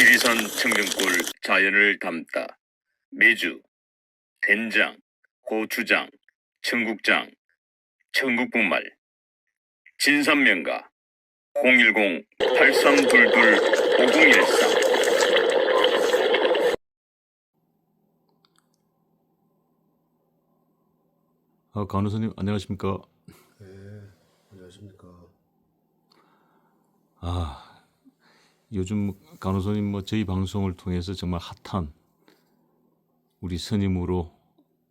지리산 청경골 자연을 담다 매주 된장, 고추장, 청국장, 청국분말 진산면가 010-8322-5013 아, 간호사님 안녕하십니까? 네, 안녕하십니까. 아, 요즘 간호사님 뭐 저희 방송을 통해서 정말 핫한 우리 스님으로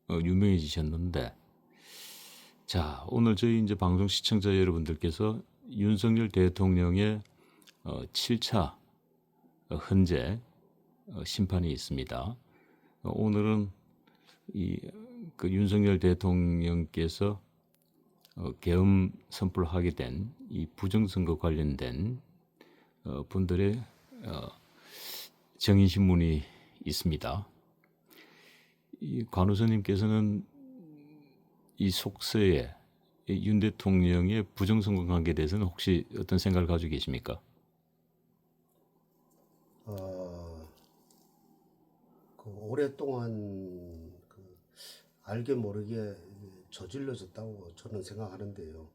어, 유명해지셨는데, 자 오늘 저희 이제 방송 시청자 여러분들께서 윤석열 대통령의 어, 7차 어, 헌재 어, 심판이 있습니다. 어, 오늘은 이 그 윤석열 대통령께서 어, 계엄 선포를 하게 된 이 부정선거 관련된 어, 분들의 어, 정인 신문이 있습니다. 이 간호사님께서는 이 속세에 이윤 대통령의 부정선거 관계에 대해서는 혹시 어떤 생각을 가지고 계십니까? 어, 그 오랫동안 그 알게 모르게 저질러졌다고 저는 생각하는데요.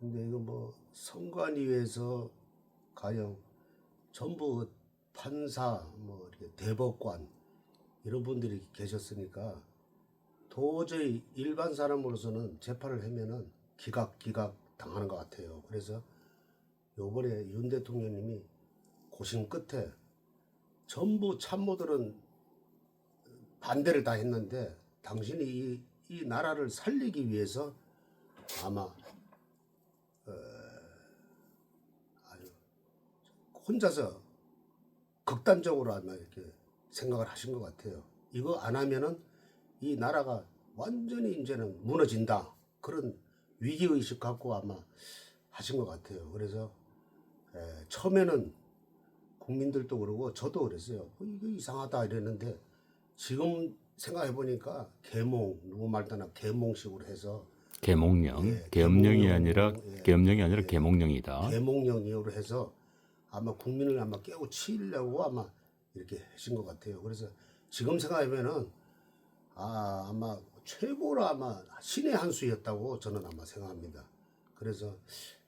근데 이거 뭐 선관위에서 가령 전부 판사, 뭐 이렇게 대법관 이런 분들이 계셨으니까 도저히 일반 사람으로서는 재판을 하면은 기각 기각 당하는 것 같아요. 그래서 요번에 윤 대통령님이 고심 끝에 전부 참모들은 반대를 다 했는데 당신이 이, 이 나라를 살리기 위해서 아마 어, 아주 혼자서 극단적으로 아마 이렇게 생각을 하신 것 같아요. 이거 안 하면은 이 나라가 완전히 이제는 무너진다 그런 위기 의식 갖고 아마 하신 것 같아요. 그래서 에, 처음에는 국민들도 그러고 저도 그랬어요. 어, 이거 이상하다 이랬는데 지금 생각해 보니까 계몽 누구 말 따나 계몽식으로 해서 계몽령, 예, 계엄령이 아니라 예. 계엄령이 아니라 계몽령이다. 계몽령으로 해서 아마 국민을 아마 깨고 치려고 아마 이렇게 하신 것 같아요. 그래서 지금 생각하면은 아 아마 최고로 아마 신의 한 수였다고 저는 아마 생각합니다. 그래서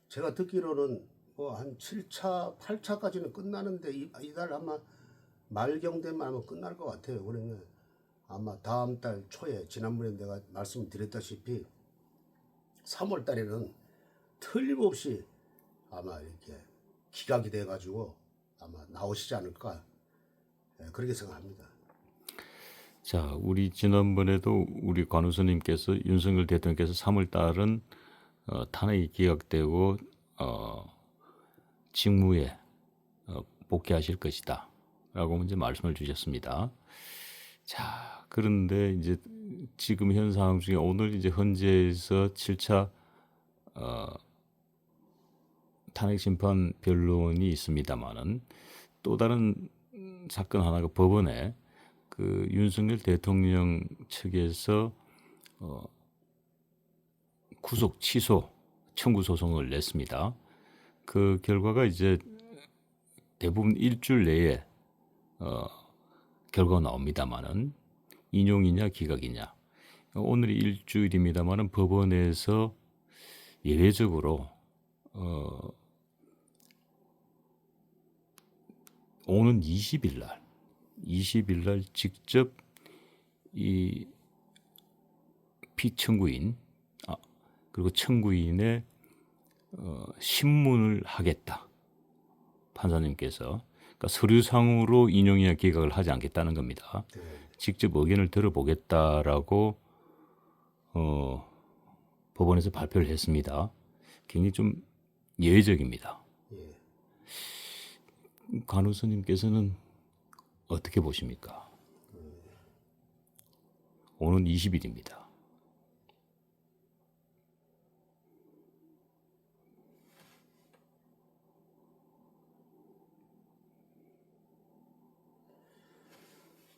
제가 듣기로는 뭐 한 7차, 8차까지는 끝나는데 이- 이달 아마 말경 되면 아마 끝날 것 같아요. 그러면 아마 다음 달 초에 지난번에 내가 말씀드렸다시피 3월 달에는 틀림없이 아마 이렇게 기각이 돼가지고 아마 나오시지 않을까 예, 그렇게 생각합니다. 자, 우리 지난번에도 우리 간호사님께서 윤석열 대통령께서 3월 달은 어, 탄핵이 기각되고 어, 직무에 어, 복귀하실 것이다라고 이제 말씀을 주셨습니다. 자, 그런데 이제 지금 현 상황 중에 오늘 이제 헌재에서 7차 어, 탄핵 심판 변론이 있습니다만은 또 다른 사건 하나가 법원에 그 윤석열 대통령 측에서 어, 구속 취소 청구 소송을 냈습니다. 그 결과가 이제 대부분 일주일 내에 어, 결과가 나옵니다만은 인용이냐 기각이냐 오늘이 일주일입니다만은 법원에서 예외적으로 어, 오는 20일 날 20일 날 직접 이 피청구인 아, 그리고 청구인의 어, 신문을 하겠다 판사님께서 그러니까 서류상으로 인용이나 기각을 하지 않겠다는 겁니다. 네. 직접 의견을 들어보겠다라고 어, 법원에서 발표를 했습니다. 굉장히 좀 예외적입니다. 예. 간호사님께서는 어떻게 보십니까? 오는 20일입니다.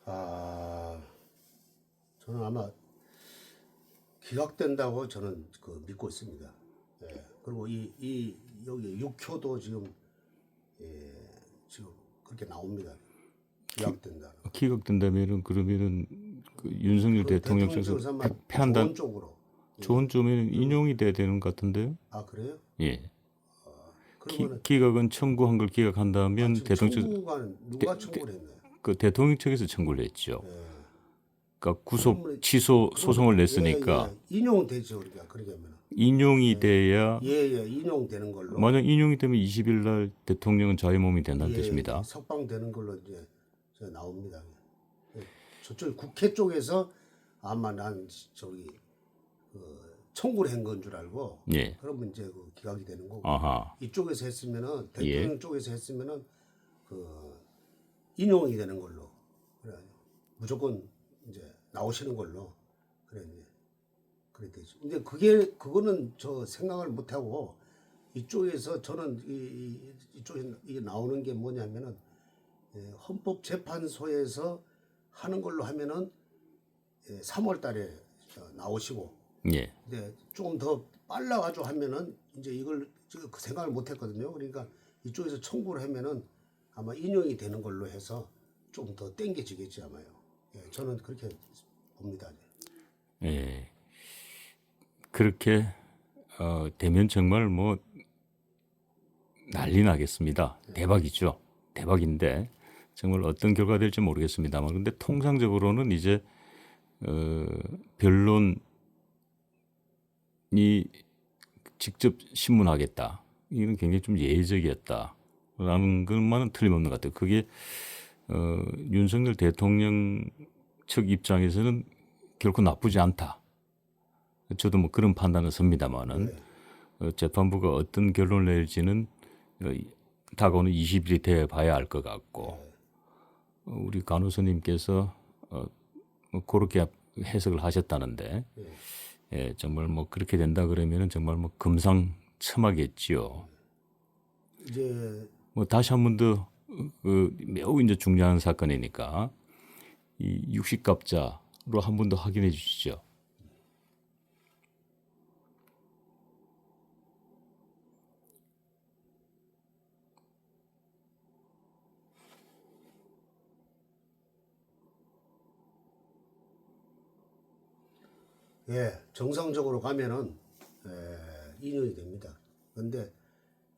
아 저는 아마 기각된다고 저는 그 믿고 있습니다. 예. 그리고 이, 이 여기 육효도 지금 예, 지금 그 그렇게 나옵니다. 기각된다. 기각된다면은 그러면은 그 윤석열 대통령 쪽에서 쪽에서 아마 패한다 좋은 쪽으로. 좋은 점에는 인용이 돼야 되는 것 같은데요. 아 그래요? 예. 기, 그러면은 기각은 청구한 걸 기각한다면 지금 대통령 측, 누가 청구를 했나요? 그 대통령 측에서 청구를 했죠. 예. 그러니까 구속 그러면- 취소 소송을 냈으니까 예, 예. 인용되죠 그러니까 그렇게 하면 인용이 돼야 예예 인용되는 걸로 만약 인용이 되면 20일 날 대통령은 자유 몸이 된다는 예, 뜻입니다. 예, 석방되는 걸로 이제 저 나옵니다. 예. 저쪽 국회 쪽에서 아마 난 저기 그 청구를 한 건 줄 알고 예. 그러면 이제 그 기각이 되는 거고 아하. 이쪽에서 했으면은 예. 대통령 쪽에서 했으면은 그 인용이 되는 걸로 그래 무조건 나오시는 걸로 그래 이제 그래 되죠. 근데 그게 그거는 저 생각을 못 하고 이쪽에서 저는 이, 이 이 쪽에 이게 나오는 게 뭐냐면은 예, 헌법재판소에서 하는 걸로 하면은 예, 3월달에 나오시고 예. 네, 조금 더 빨라가지고 하면은 이제 이걸 그 생각을 못 했거든요. 그러니까 이쪽에서 청구를 하면은 아마 인용이 되는 걸로 해서 좀 더 땡겨지겠지 아마요. 예, 저는 그렇게 봅니다. 예. 그렇게 어, 되면 정말 뭐 난리 나겠습니다. 대박이죠. 대박인데 정말 어떤 결과가 될지 모르겠습니다만 근데 통상적으로는 이제 어, 변론이 직접 신문하겠다. 이건 굉장히 좀 예의적이었다라는 것만은 틀림없는 것 같아요. 그게 어, 윤석열 대통령 측 입장에서는 결코 나쁘지 않다. 저도 뭐 그런 판단을 섭니다만은 네. 어, 재판부가 어떤 결론을 낼지는 어, 이- 다가오는 20일이 돼 봐야 알 것 같고 어, 우리 간호사님께서 어, 뭐 그렇게 해석을 하셨다는데 네. 예, 정말 뭐 그렇게 된다 그러면은 정말 뭐 금상첨화겠지요. 이제 뭐 다시 한 번 더 그 매우 이제 중요한 사건이니까 이 육식갑자로 한 번 더 확인해 주시죠. 예 정상적으로 가면은 에, 인용이 됩니다. 근데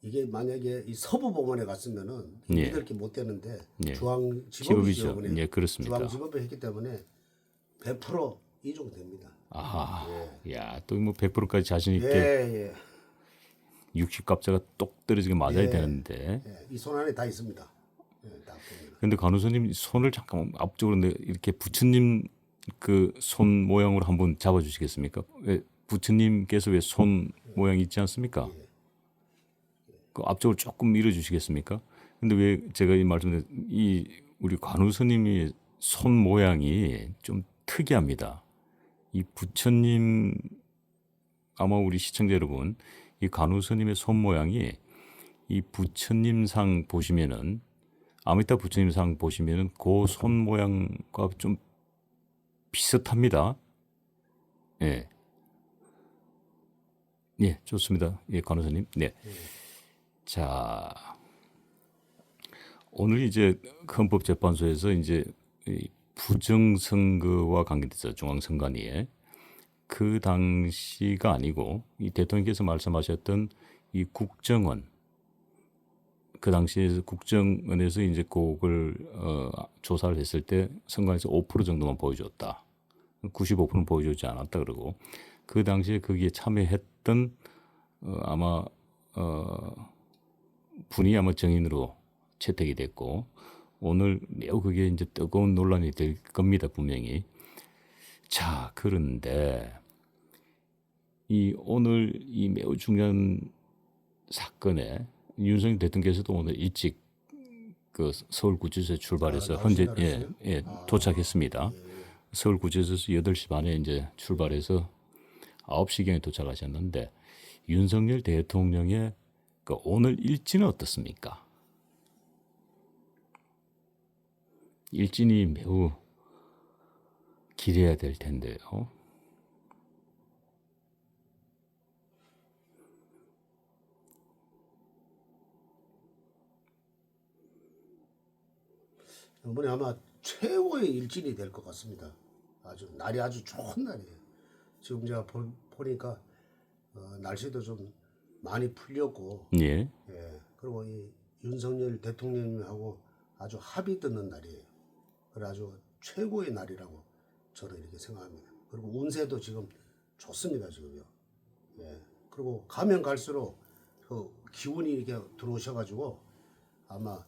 이게 만약에 이 서부 법원에 갔으면은 예. 믿을 게못 되는데 예. 중앙. 지법이죠. 예, 그렇습니다. 중앙 지법에 했기 때문에 100% 인용됩니다. 아하, 야, 또 뭐 100%까지 자신 있게 예, 예. 육식갑자가 똑 떨어지게 맞아야 예. 되는데. 예, 이손 안에 다 있습니다. 예, 다 보면. 근데 간호사님 손을 잠깐 앞쪽으로 내 이렇게 부처님 그 손 모양으로 한번 잡아 주시겠습니까? 왜 부처님께서 왜 손 모양 있지 않습니까? 그 앞쪽을 조금 밀어주시겠습니까? 근데 왜 제가 이 말씀드린 이 우리 간호사님이 손 모양이 좀 특이합니다. 이 부처님 아마 우리 시청자 여러분 이 간호사님의 손 모양이 이 부처님상 보시면은 아미타 부처님상 보시면은 그 손 모양과 좀 비슷합니다. 예. 예, 좋습니다. 예, 간호사님. 네. 자, 오늘 이제 헌법재판소에서 이제 이 부정선거와 관계돼서 중앙선관위에 그 당시가 아니고 이 대통령께서 말씀하셨던 이 국정원 그 당시에 국정원에서 이제 그걸 어, 조사를 했을 때 선관에서 5% 정도만 보여줬다. 95%는 보여주지 않았다 그러고 그 당시에 거기에 참여했던 어, 아마 어, 분이 아마 정인으로 채택이 됐고 오늘 매우 그게 이제 뜨거운 논란이 될 겁니다 분명히. 자 그런데 이 오늘 이 매우 중요한 사건에 윤석열 대통령께서도 오늘 일찍 그 서울구치소에 출발해서 아, 현재 나오신다 예, 그랬어요? 예 도착했습니다. 서울구치소에서 8시 반에 이제 출발해서 9시경에 도착하셨는데 윤석열 대통령의 그 오늘 일지는 어떻습니까? 일진이 매우 기대해야 될 텐데요. 이번에 아마 최고의 일진이 될 것 같습니다. 아주 날이 아주 좋은 날이에요. 지금 제가 보, 보니까 어, 날씨도 좀 많이 풀렸고, 예. 예, 그리고 이 윤석열 대통령님하고 아주 합이 듣는 날이에요. 그래 아주 최고의 날이라고 저는 이렇게 생각합니다. 그리고 운세도 지금 좋습니다 지금요. 예. 그리고 가면 갈수록 그 기운이 이렇게 들어오셔가지고 아마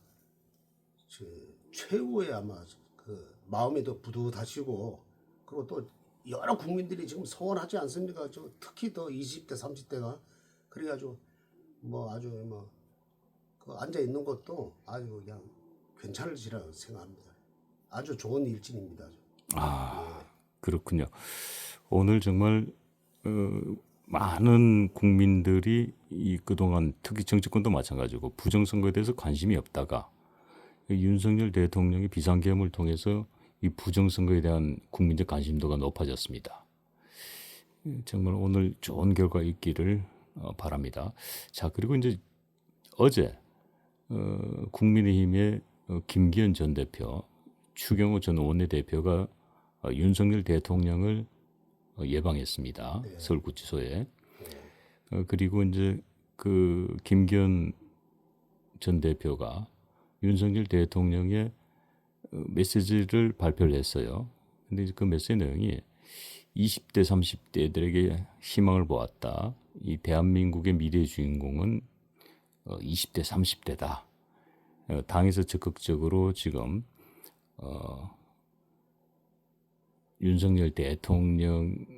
그 최고의 아마 그 마음이 더 부듯하시고 그리고 또 여러 국민들이 지금 소원하지 않습니까? 저 특히 더 20대 30대가 그래가지고 뭐 아주 뭐 그 앉아 있는 것도 아주 그냥 괜찮을지라 생각합니다. 아주 좋은 일진입니다. 아, 그렇군요. 오늘 정말 어, 많은 국민들이 이 그동안 특히 정치권도 마찬가지고 부정선거에 대해서 관심이 없다가 이 윤석열 대통령의 비상계엄을 통해서 이 부정선거에 대한 국민적 관심도가 높아졌습니다. 예, 정말 오늘 좋은 결과 있기를 어, 바랍니다. 자 그리고 이제 어제 어, 국민의힘의 어, 김기현 전 대표, 추경호 전 원내대표가 어, 윤석열 대통령을 어, 예방했습니다. 서울구치소에. 어, 그리고 이제 그 김기현 전 대표가 윤석열 대통령의 어, 메시지를 발표를 했어요. 근데 그 메시지 내용이 20대, 30대들에게 희망을 보았다. 이 대한민국의 미래 주인공은 어, 20대, 30대다. 어, 당에서 적극적으로 지금 어, 윤석열 대통령의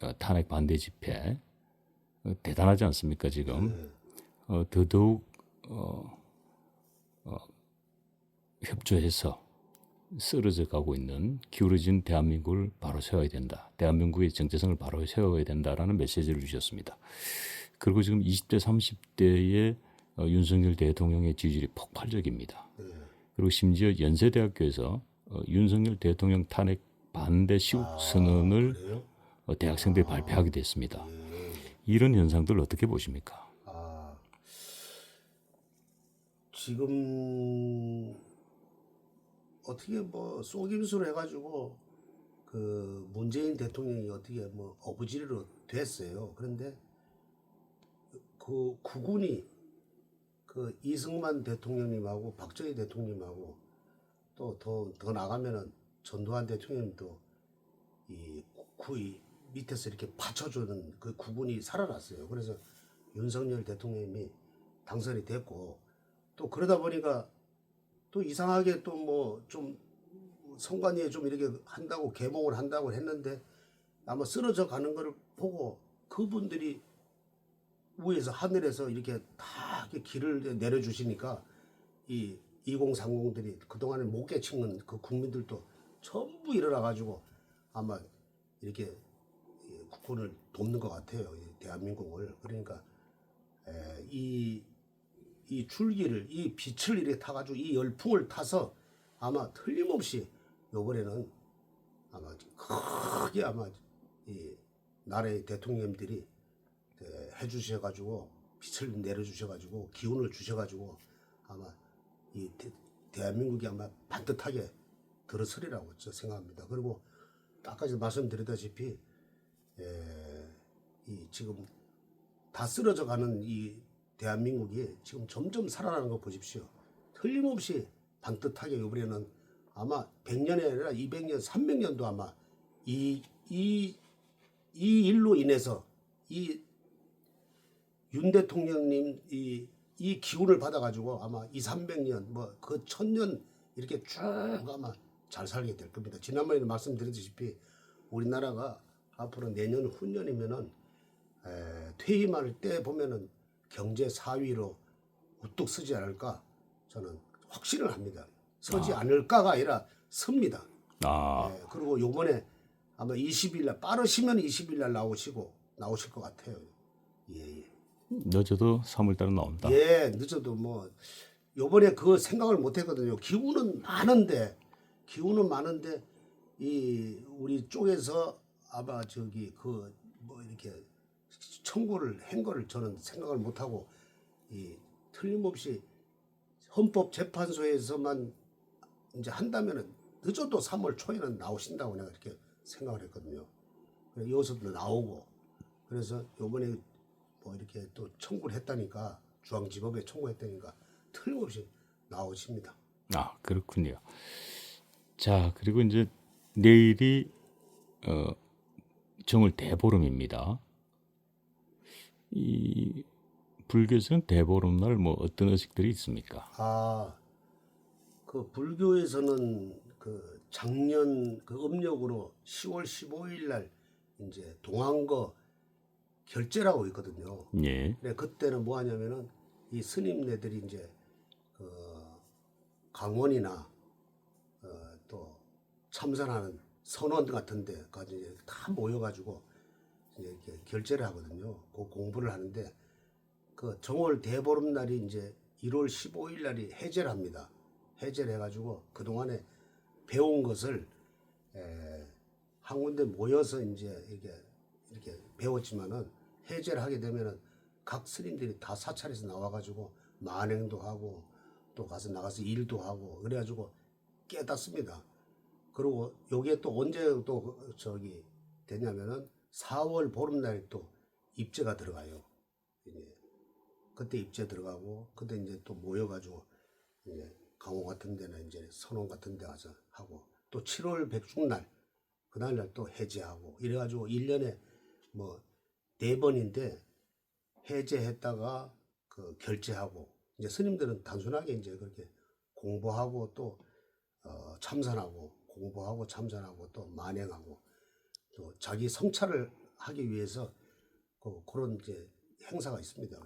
어, 탄핵 반대 집회 어, 대단하지 않습니까 지금 어, 더더욱 어, 어, 협조해서 쓰러져 가고 있는 기울어진 대한민국을 바로 세워야 된다. 대한민국의 정체성을 바로 세워야 된다라는 메시지를 주셨습니다. 그리고 지금 20대, 30대의 어, 윤석열 대통령의 지지율이 폭발적입니다. 그리고 심지어 연세대학교에서 어, 윤석열 대통령 탄핵 반대 시국 선언을 그래요? 어, 대학생들이 발표하기도 했습니다. 이런 현상들 어떻게 보십니까? 아, 지금 어떻게 뭐 속임수로 해가지고 그 문재인 대통령이 어떻게 뭐 어부지리로 됐어요. 그런데 그 구군이 그 이승만 대통령님하고 박정희 대통령님하고 또 더 더 나가면은 전두환 대통령님도 이 구이 밑에서 이렇게 받쳐주는 그 구분이 살아났어요. 그래서 윤석열 대통령님이 당선이 됐고 또 그러다 보니까 또 이상하게 또 뭐좀 선관위에 좀 이렇게 한다고 개몽을 한다고 했는데 아마 쓰러져 가는 거를 보고 그분들이 위에서 하늘에서 이렇게 다 이렇게 길을 내려주시니까 이 2030들이 그동안에 못 깨치는 그 국민들도 전부 일어나 가지고 아마 이렇게 이 국군을 돕는 것 같아요. 이 대한민국을. 그러니까 에, 이, 이 줄기를, 이 빛을 이렇게 타가지고 이 열풍을 타서 아마 틀림없이 요번에는 아마 크게 아마 이 나라의 대통령님들이 에, 해주셔가지고 빛을 내려주셔가지고 기운을 주셔가지고 아마 이 대, 대한민국이 아마 반듯하게 들어서리라고 저 생각합니다. 그리고 아까도 말씀드렸다시피 에, 이 지금 다 쓰러져 가는 이 대한민국이 지금 점점 살아나는 거 보십시오. 틀림없이 반듯하게 이번에는 아마 100년이 아니라 200년, 300년도 아마 이, 이, 이 일로 인해서 이 윤 대통령님 이, 이 기운을 받아가지고 아마 2, 300년, 뭐 그 천년 이렇게 쭉 아마 잘 살게 될 겁니다. 지난번에도 말씀드렸다시피 우리나라가 앞으로 내년 후년이면은 에, 퇴임할 때 보면은 경제 4위로 우뚝 서지 않을까 저는 확신을 합니다. 서지 않을까가 아니라 섭니다. 아, 예, 그리고 요번에 아마 20일 날 빠르시면 20일 날 나오시고 나오실 것 같아요. 예, 예. 늦어도 3월달은 나온다. 예, 늦어도 뭐 요번에 그 생각을 못 했거든요. 기후는 많은데 기후는 많은데 이 우리 쪽에서 아마 저기 그 뭐 이렇게 청구를 한 거를 저는 생각을 못 하고 이 틀림없이 헌법재판소에서만 이제 한다면은 늦어도 3월 초에는 나오신다고 내가 이렇게 생각을 했거든요. 여기서도 나오고 그래서 요번에 뭐 이렇게 또 청구를 했다니까 중앙지법에 청구했다니까 틀림없이 나오십니다. 아 그렇군요. 자 그리고 이제 내일이 어, 정월 대보름입니다. 이 불교에서는 대보름 날 뭐 어떤 의식들이 있습니까? 아, 그 불교에서는 그 작년 그 음력으로 10월 15일 날 이제 동안거 결제라고 있거든요. 예, 근데 그때는 뭐 하냐면은 이 스님네들이 이제 그 강원이나 어, 또 참선하는 선원 같은 데까지 다 모여가지고 이제 이렇게 결제를 하거든요. 그 공부를 하는데 그 정월 대보름 날이 이제 1월 15일 날이 해제를 합니다. 해제를 해가지고 그 동안에 배운 것을 에, 한 군데 모여서 이제 이게 이렇게 배웠지만은 해제를 하게 되면은 각 스님들이 다 사찰에서 나와가지고 만행도 하고 또 가서 나가서 일도 하고 그래가지고 깨닫습니다. 그리고 요게 또 언제 또 저기 되냐면은 4월 보름날 또 입제가 들어가요. 이제 그때 입제 들어가고 그때 이제 또 모여가지고 이제 강호 같은 데는 이제 선원 같은 데 가서 하고 또 7월 백중날 그날날 또 해제하고 이래가지고 1년에 뭐 네 번인데 해제했다가 그 결제하고 이제 스님들은 단순하게 이제 그렇게 공부하고 또 어, 참선하고 공부하고 참선하고 또 만행하고 또 자기 성찰을 하기 위해서 그, 그런 이제 행사가 있습니다.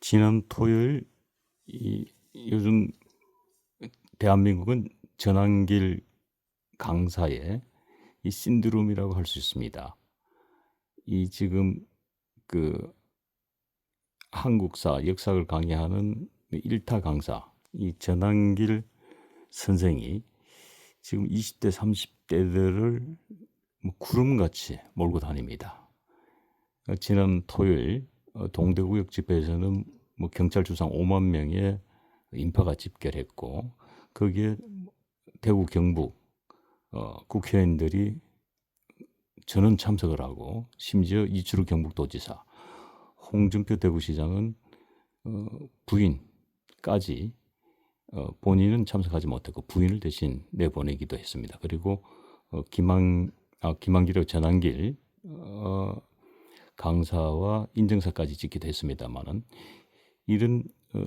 지난 토요일 이 요즘 대한민국은 전환길 강사의 이 신드롬이라고 할 수 있습니다. 이 지금 그 한국사 역사를 강의하는 일타 강사 이 전환길 선생이 지금 20대 30대들을 뭐 구름같이 몰고 다닙니다. 어, 지난 토요일 어, 동대구역 집회에서는 뭐 경찰 주상 5만 명의 인파가 집결했고 거기에 대구 경북 어, 국회의원들이 전원 참석을 하고 심지어 이철우 경북도지사 홍준표 대구시장은 어, 부인까지 어, 본인은 참석하지 못했고 부인을 대신 내보내기도 했습니다. 그리고 어, 김한 아, 김한길의 전한길 어, 강사와 인증사까지 찍기도 했습니다만은 이런 어,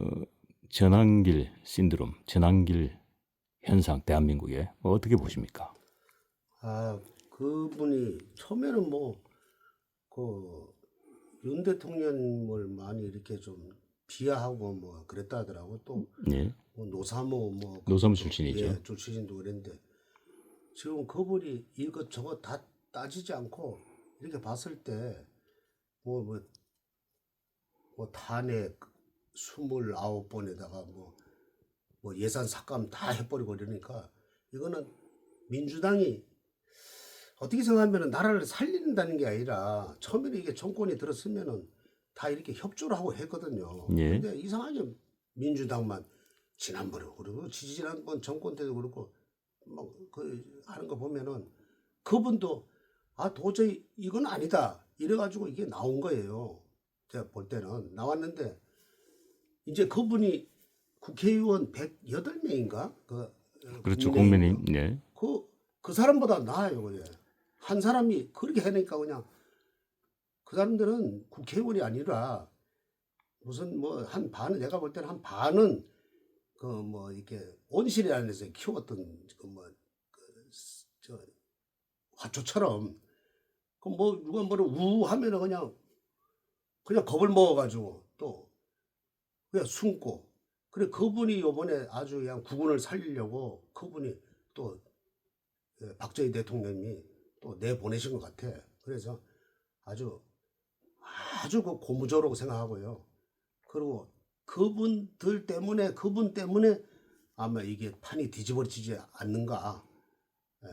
전환길 신드롬, 전환길 현상 대한민국에 뭐 어떻게 보십니까? 아, 그분이 처음에는 뭐, 그, 윤 대통령을 많이 이렇게 좀 비하하고 뭐 그랬다 하더라고. 또, 예, 뭐 노사모 뭐. 노사모 출신이죠. 예, 출신도 그랬는데. 지금 그분이 이것 저것 다 따지지 않고 이렇게 봤을 때, 뭐, 뭐, 뭐 탄핵 29번에다가 뭐, 뭐 예산 삭감 다 해버리고 이러니까 이거는 민주당이 어떻게 생각하면 나라를 살린다는 게 아니라 처음에는 이게 정권이 들었으면은 다 이렇게 협조를 하고 했거든요. 예. 근데 이상하게 민주당만 지난번에 그리고 지지난번 정권 때도 그렇고 뭐 그 하는 거 보면은 그분도 아 도저히 이건 아니다 이래가지고 이게 나온 거예요. 제가 볼 때는 나왔는데 이제 그분이 국회의원 108명인가 그 어, 그렇죠, 국민의힘. 예, 그, 그 사람보다 나아요, 그게. 한 사람이 그렇게 해니까 그냥 그 사람들은 국회의원이 아니라 무슨 뭐 한 반은 내가 볼 때는 한 반은 그 뭐 이렇게 온실에 안에서 키웠던 그뭐그저 화초처럼 그 뭐 누가 뭐를 우 하면은 그냥 그냥 겁을 먹어가지고 또 그냥 숨고 그래 그분이 요번에 아주 그냥 국군을 살리려고 그분이 또 예, 박정희 대통령이 또 내보내신 것 같아. 그래서 아주 아주 그 고무적으로 생각하고요. 그리고 그분들 때문에 그분 때문에 아마 이게 판이 뒤집어지지 않는가. 예.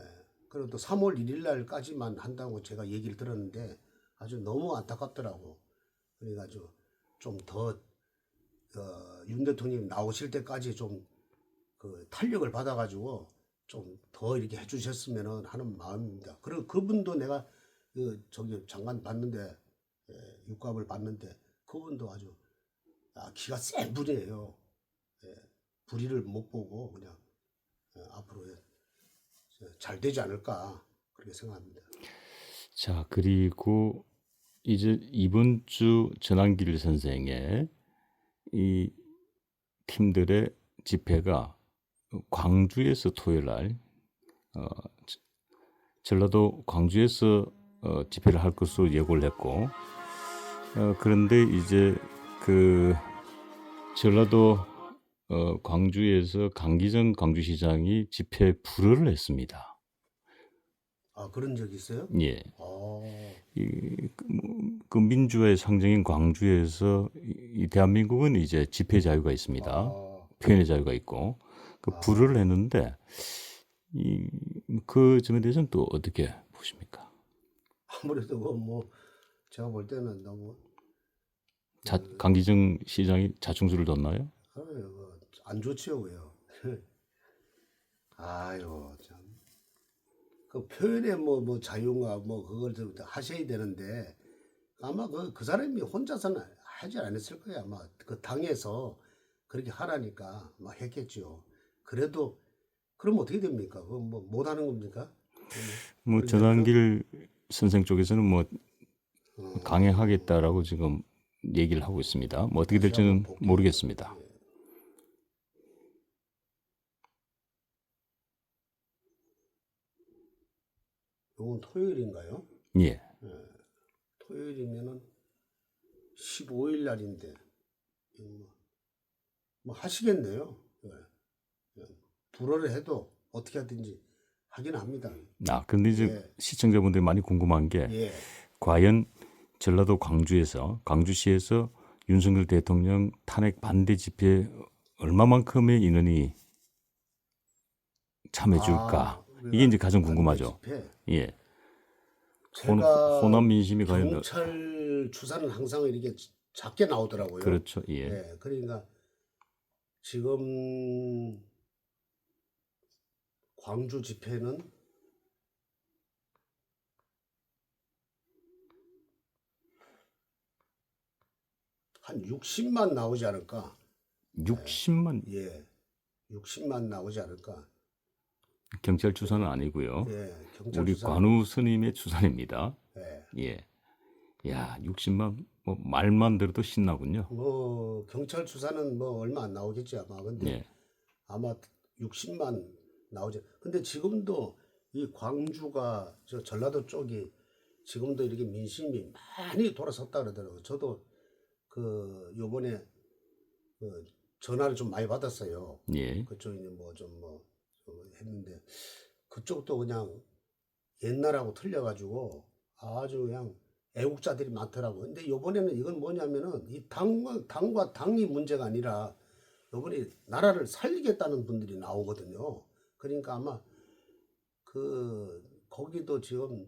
또 3월 1일 날까지만 한다고 제가 얘기를 들었는데 아주 너무 안타깝더라고. 그래가지고 좀더 어, 윤 대통령이 나오실 때까지 좀 그 탄력을 받아가지고 좀 더 이렇게 해주셨으면 하는 마음입니다. 그리고 그분도 내가 그 저기 장관 봤는데 예, 육갑을 봤는데 그분도 아주 아, 기가 센 분이에요. 예, 불의를 못 보고 그냥 예, 앞으로 잘 되지 않을까 그렇게 생각합니다. 자, 그리고 이제 이번 주 전한길 선생의 이 팀들의 집회가 광주에서 토요일 날 어, 저- 전라도 광주에서 어, 집회를 할 것으로 예고를 했고 어, 그런데 이제 그 전라도 어, 광주에서 강기정 광주시장이 집회 불허를 했습니다. 아 그런 적 있어요? 예. 어, 이, 그, 뭐, 그 민주화의 상징인 광주에서 이, 이 대한민국은 이제 집회 자유가 있습니다. 아, 표현의 자유가 있고 그 불을 했는데 이, 그 점에 대해서는 또 어떻게 보십니까? 아무래도 그뭐 제가 볼 때는 너무 자, 강기정 시장이 자충수를 뒀나요? 아유, 그안 좋지요, 왜요? 아유, 참. 그 표현의 뭐, 뭐 자유가 뭐 그걸 좀 하셔야 되는데 아마 그, 그 사람이 혼자서는 하지 않았을 거예요. 아마 그 당에서 그렇게 하라니까 막 했겠죠. 그래도 그럼 어떻게 됩니까? 그거 뭐 못 하는 겁니까? 뭐 그러니까 전한길 선생 쪽에서는 뭐 어, 강행하겠다라고 지금 얘기를 하고 있습니다. 뭐 어떻게 될지는 모르겠습니다. 이건 토요일인가요? 예. 토요일이면은 15일 날인데 뭐, 뭐 하시겠네요. 예. 예. 불어를 해도 어떻게 하든지 하긴 합니다. 아, 근데 이제 예. 시청자분들이 많이 궁금한 게 예. 과연 전라도 광주에서 광주시에서 윤석열 대통령 탄핵 반대 집회에 얼마만큼의 인원이 참여해 줄까? 아, 이게 이제 가장 궁금하죠. 집회. 예. 호, 제가 호남 민심이 과연 경찰 추사는 항상 이렇게 작게 나오더라고요. 그렇죠. 예. 예, 그러니까 지금 광주 집회는 한 60만 나오지 않을까? 60만 예, 60만 나오지 않을까? 경찰 추산은 아니고요. 예, 경찰 우리 추사. 관우 스님의 추산입니다. 예, 예. 야, 60만 뭐 말만 들어도 신나군요. 뭐 경찰 추사는 뭐 얼마 안 나오겠지 아마. 근데 예. 아마 60만 나오죠. 근데 지금도 이 광주가 저 전라도 쪽이 지금도 이렇게 민심이 많이 돌아섰다 그러더라고요. 저도 그 요번에 그 전화를 좀 많이 받았어요. 예. 그쪽이 뭐좀뭐 했는데 그쪽도 그냥 옛날하고 틀려가지고 아주 그냥 애국자들이 많더라고요. 근데 요번에는 이건 뭐냐면은 이 당과 당과 당이 문제가 아니라 요번에 나라를 살리겠다는 분들이 나오거든요. 그러니까 아마 그 거기도 지금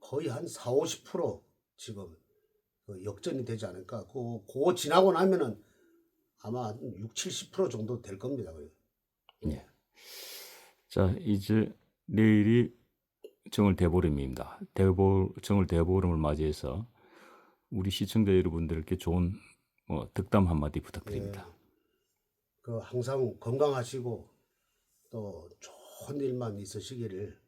거의 한 4, 50% 지금 그 역전이 되지 않을까. 그, 그거 지나고 나면은 아마 한 6, 70% 정도 될 겁니다. 예. 자, 이제 내일이 정월 대보름입니다. 대보 정월 대보름을 맞이해서 우리 시청자 여러분들께 좋은 뭐 득담 한마디 부탁드립니다. 그 항상 건강하시고 또 좋은 일만 있으시기를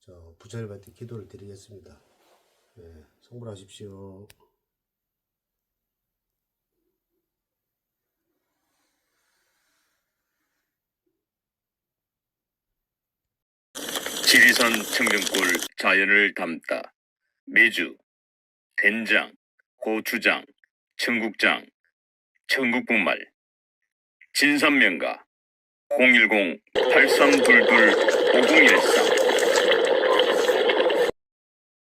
저 부처님한테 기도를 드리겠습니다. 예, 성불하십시오. 지리산 청정골 자연을 담다. 매주 된장, 고추장, 청국장, 청국분말, 진산면가 010-8322-5013